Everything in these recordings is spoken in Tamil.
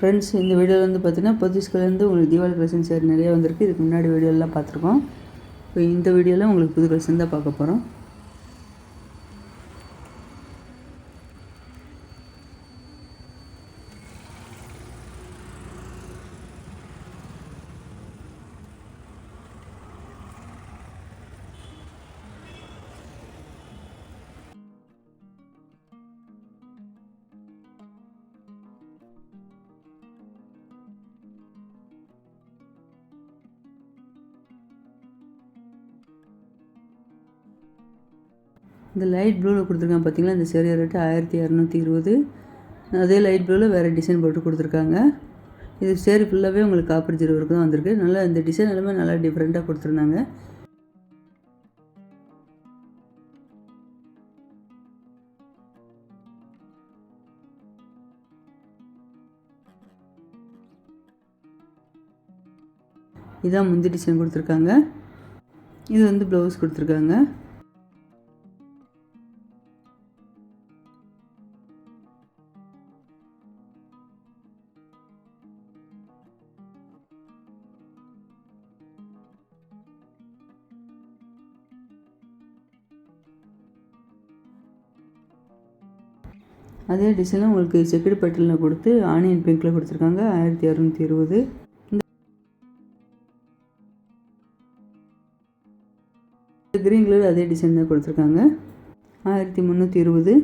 ஃப்ரெண்ட்ஸ் இந்த வீடியோவில் வந்து பார்த்தீங்கன்னா புதுசுலேருந்து உங்களுக்கு தீபாவளி கலெக்ஷன் சேர் நிறைய வந்திருக்கு. இதுக்கு முன்னாடி வீடியோலாம் பார்த்துருக்கோம். இப்போ இந்த வீடியோவில் உங்களுக்கு புது கலெக்ஷன் தான் பார்க்க போகிறோம் இந்த லைட் ப்ளூவில் கொடுத்துருக்காங்க பார்த்தீங்களா இந்த சேரீ ரேட்டு ஆயிரத்தி இரநூத்தி இருபது. அதே லைட் ப்ளூவில் வேறு டிசைன் போட்டு கொடுத்துருக்காங்க. இது சேரீ ஃபுல்லாகவே உங்களுக்கு காப்பர் ஜீரோ வரைக்கும் தான் வந்திருக்கு. நல்லா இந்த டிசைன் எல்லாமே நல்லா டிஃப்ரெண்ட்டாக கொடுத்துருந்தாங்க. இதான் முந்தி டிசைன் கொடுத்துருக்காங்க. இது வந்து ப்ளவுஸ் கொடுத்துருக்காங்க. அதே டிசைனில் உங்களுக்கு செக்குடு பட்டலில் கொடுத்து ஆனியன் பிங்க்கில் கொடுத்துருக்காங்க. ஆயிரத்தி அறநூற்றி இருபது. இந்த க்ரீன் கலர் அதே டிசைன் தான் கொடுத்துருக்காங்க. ஆயிரத்தி முந்நூற்றி இருபது.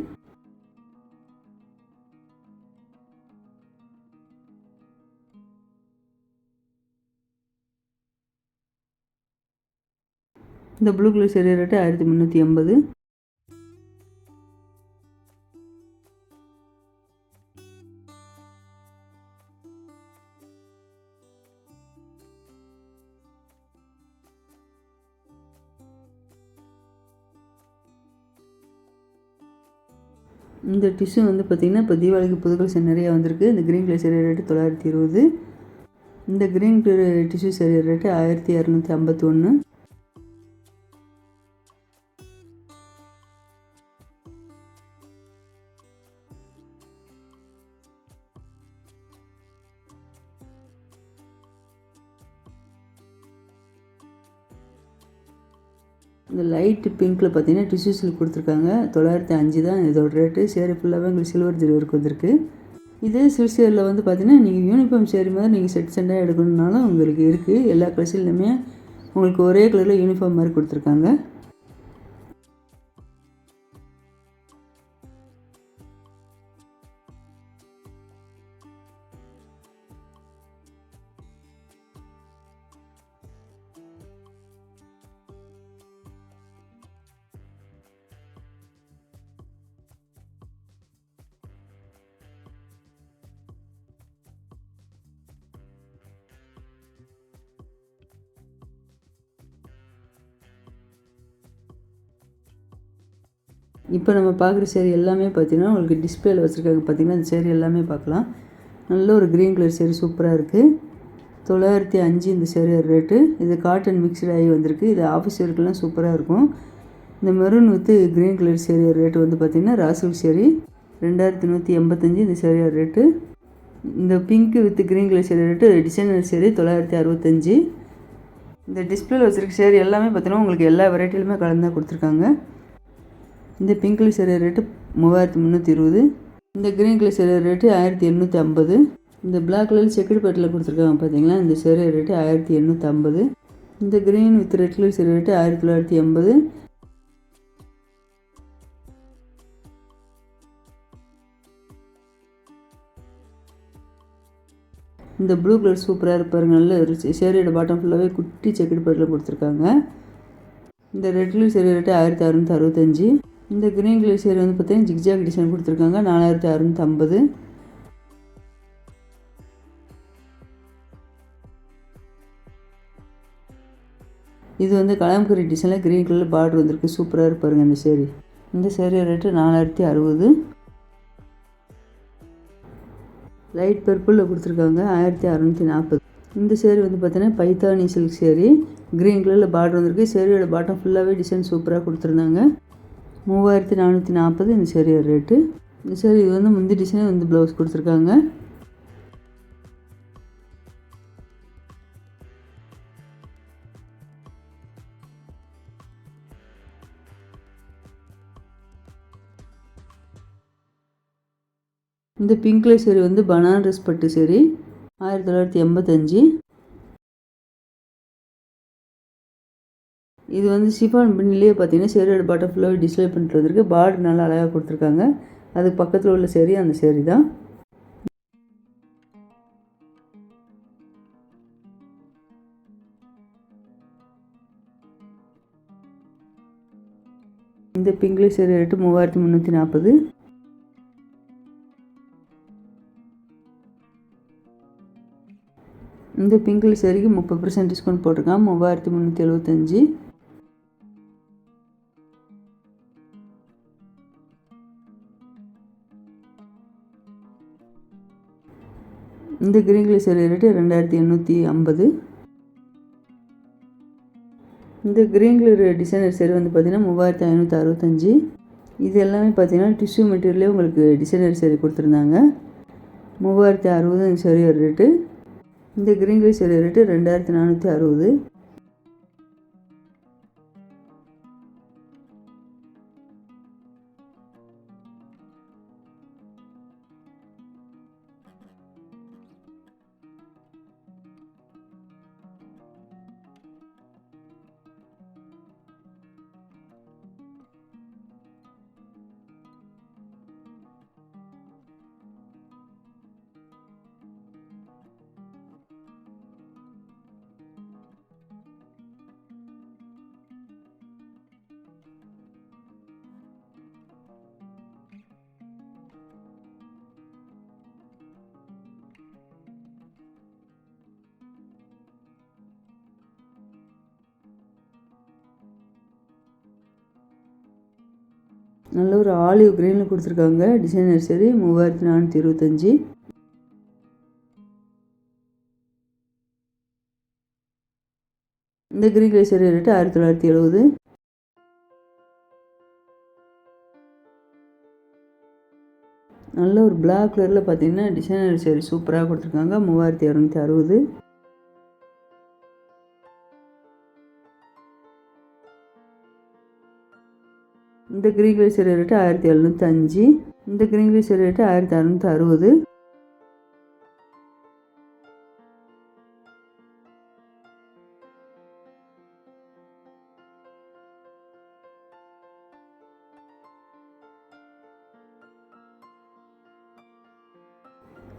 இந்த ப்ளூ கலர் சரி ரேட்டு ஆயிரத்தி முந்நூற்றி எண்பது. இந்த டிஷ்யூ வந்து பார்த்திங்கன்னா இப்போ தீபாவளிக்கு புது கலெக்ஷன் நிறையா வந்திருக்கு. இந்த க்ரீன் கலர் சரி ரேட்டு தொள்ளாயிரத்தி இருபது. இந்த க்ரீன் கலர் டிஷ்யூ சரி ரேட்டு ஆயிரத்தி இரநூத்தி ஐம்பத்தி ஒன்று இந்த லைட்டு பிங்க்கில் பார்த்தீங்கன்னா டிஷ்யூ சில்க் கொடுத்துருக்காங்க. தொள்ளாயிரத்தி அஞ்சு தான் இதோட ரேட்டு சேரி ஃபுல்லாகவே உங்களுக்கு சில்வர் ஜெரி ஒர்க் வந்திருக்கு. இதே சில்க் சேரில் வந்து பார்த்தீங்கன்னா நீங்கள் யூனிஃபார்ம் சேரி மாதிரி நீங்கள் செட் செட்டாக எடுக்கணுன்னாலும் உங்களுக்கு இருக்குது எல்லா கலர்ஸ்லையுமே உங்களுக்கு ஒரே கலரில் யூனிஃபார்ம் மாதிரி கொடுத்துருக்காங்க. இப்போ நம்ம பார்க்குற சேரீ எல்லாமே பார்த்தீங்கன்னா உங்களுக்கு டிஸ்பிளேல வச்சுருக்காங்க. பார்த்தீங்கன்னா அந்த சேரீ எல்லாமே பார்க்கலாம். நல்ல ஒரு க்ரீன் கலர் சேரீ சூப்பராக இருக்குது தொள்ளாயிரத்தி அஞ்சு இந்த சேரீ ரேட்டு இது காட்டன் மிக்சட் ஆகி வந்திருக்கு. இது ஆஃபீஸ் ஒர்க்கெலாம் சூப்பராக இருக்கும். இந்த maroon with green colour sari rate வந்து பார்த்திங்கன்னா ராசுல் சேரீ. ரெண்டாயிரத்தி நூற்றி எண்பத்தஞ்சு இந்த சேரீ ரேட்டு இந்த pink with green colour sari rate designer sari தொள்ளாயிரத்தி அறுபத்தஞ்சு. இந்த டிஸ்பிளேல வச்சுருக்க சேரீ எல்லாமே பார்த்தீங்கன்னா உங்களுக்கு எல்லா வெரைட்டிலுமே கலந்து தான் கொடுத்துருக்காங்க. இந்த பிங்க் கலர் சேரீ ரேட்டு மூவாயிரத்தி முந்நூற்றி இருபது. இந்த க்ரீன் கலர் சேரீ ரேட்டு ஆயிரத்தி எண்ணூற்றி ஐம்பது. இந்த பிளாக் கலர் செக்குடு பேட்டில் கொடுத்துருக்காங்க பார்த்தீங்களா இந்த சேரீ ரேட்டு ஆயிரத்தி எண்ணூற்றி ஐம்பது. இந்த green with red colour sari rate ஆயிரத்தி தொள்ளாயிரத்தி எண்பது. இந்த ப்ளூ கலர் சூப்பராக இருப்பாருங்க நல்ல சேரீயோட பாட்டம் ஃபுல்லாகவே குட்டி செக்குடு பேட்டில் கொடுத்துருக்காங்க. இந்த ரெட் கலர் சேரீ ரேட்டு ஆயிரத்தி அறுநூற்றி அறுபத்தஞ்சி. இந்த கிரீன் கலர் வந்து பார்த்தீங்கன்னா ஜிக்ஜாக் டிசைன் கொடுத்துருக்காங்க. நாலாயிரத்தி அறுநூற்றம்பது இது வந்து கலாம்கரி டிசைனில் க்ரீன் கலர் பார்டர் வந்திருக்கு. சூப்பராக இருப்பாருங்க இந்த சேரீ. இந்த சேரீ ரேட்டு நாலாயிரத்தி அறுபது. லைட் பர்பிளில் கொடுத்துருக்காங்க. ஆயிரத்தி அறநூற்றி நாற்பது. இந்த சேரீ வந்து பார்த்தீங்கன்னா பைத்தானி சில்க் சேரீ. க்ரீன் கலரில் பார்டர் வந்திருக்கு. சேரீயோட பாட்டம் ஃபுல்லாகவே டிசைன் சூப்பராக கொடுத்துருந்தாங்க. மூவாயிரத்தி நானூற்றி நாற்பது இந்த சரியோட ரேட்டு இந்த சரி இது வந்து முந்தி டிசைனே வந்து ப்ளவுஸ் கொடுத்துருக்காங்க. இந்த பிங்க் கலர் சேரீ வந்து பனாரஸ் பட்டு சேரீ ஆயிரத்தி தொள்ளாயிரத்தி எண்பத்தஞ்சு. இது வந்து சிஃபான் பின்னிலே பார்த்தீங்கன்னா சேரியோட பாட்டம் ஃபுல்லாக டிஸ்பிளே பண்ணிட்டு வந்திருக்கு பார்டர் நல்லா அழகாக கொடுத்துருக்காங்க. அதுக்கு பக்கத்தில் உள்ள சேரீ அந்த சேரீ தான். இந்த பிங்க்லி சேரீ ரேட்டு மூவாயிரத்தி முந்நூற்றி நாற்பது இந்த பிங்க்லி சேரீக்கு முப்பது பர்சன்ட் டிஸ்கவுண்ட் போட்டிருக்கான் மூவாயிரத்தி முந்நூற்றி எழுபத்தஞ்சி இந்த கிரீன் ரேட்டு ரெண்டாயிரத்தி எண்ணூற்றி ஐம்பது. இந்த கிரீன் கலர் டிசைனர் சேர் வந்து பார்த்திங்கன்னா மூவாயிரத்தி ஐநூற்றி அறுபத்தஞ்சி. இது எல்லாமே பார்த்தீங்கன்னா டிஷ்யூ மெட்டீரியலே உங்களுக்கு டிசைனர் சேரீ கொடுத்துருந்தாங்க. மூவாயிரத்தி அறுபது இந்த ரேட்டு இந்த கிரீன் கலர் சேரீ ரேட்டு ரெண்டாயிரத்தி நானூற்றி அறுபது. நல்ல ஒரு ஆலிவ் க்ரீனில் கொடுத்துருக்காங்க. டிசைனர் சரி மூவாயிரத்தி நானூற்றி இருபத்தஞ்சி. இந்த கிரீன் கலர் சேரீ ரேட்டு ஆயிரத்தி தொள்ளாயிரத்தி எழுபது. நல்ல ஒரு பிளாக் கலரில் பார்த்தீங்கன்னா டிசைனர் சேரீ சூப்பராக கொடுத்துருக்காங்க. மூவாயிரத்தி இரநூத்தி அறுபது. இந்த கிரீன் கலர் ரேட்டு ஆயிரத்தி எழுநூற்றி அஞ்சு இந்த கிரீன் கலர் ரேட்டு ஆயிரத்தி அறநூற்றி அறுபது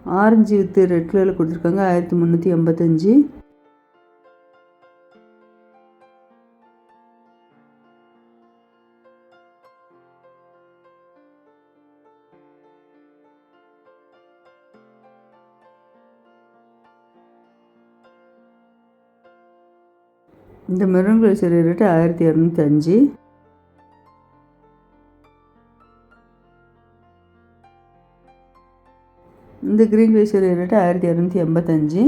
ஆரஞ்சு வித்து ரெட் கலரில் கொடுத்துருக்காங்க ஆயிரத்தி முந்நூற்றி எண்பத்தஞ்சு. இந்த மெரூன் கலர் சரி ரேட்டு ஆயிரத்தி இரநூத்தி அஞ்சு. இந்த க்ரீன் கலர் சேரீ ரேட்டு ஆயிரத்தி இரநூத்தி எண்பத்தஞ்சு.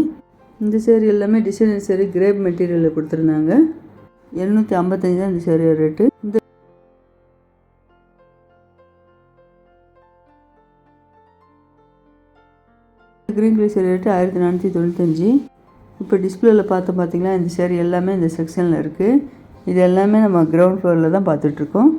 இந்த சேரீ எல்லாமே டிசைனர் சேரீ கிரேப் மெட்டீரியலில் கொடுத்துருந்தாங்க. எழுநூற்றி ஐம்பத்தஞ்சு தான் இந்த சேரீ ரேட்டு இந்த க்ரீன் கலர் சேரீ ரேட்டு ஆயிரத்தி நானூற்றி தொண்ணூத்தஞ்சு. இப்போ டிஸ்பிளேயில் பார்த்து பார்த்தீங்கன்னா இந்த சேரீ எல்லாமே இந்த செக்ஷனில் இருக்குது இது எல்லாமே நம்ம கிரவுண்ட் ஃப்ளோரில் தான் பார்த்துட்ருக்கோம்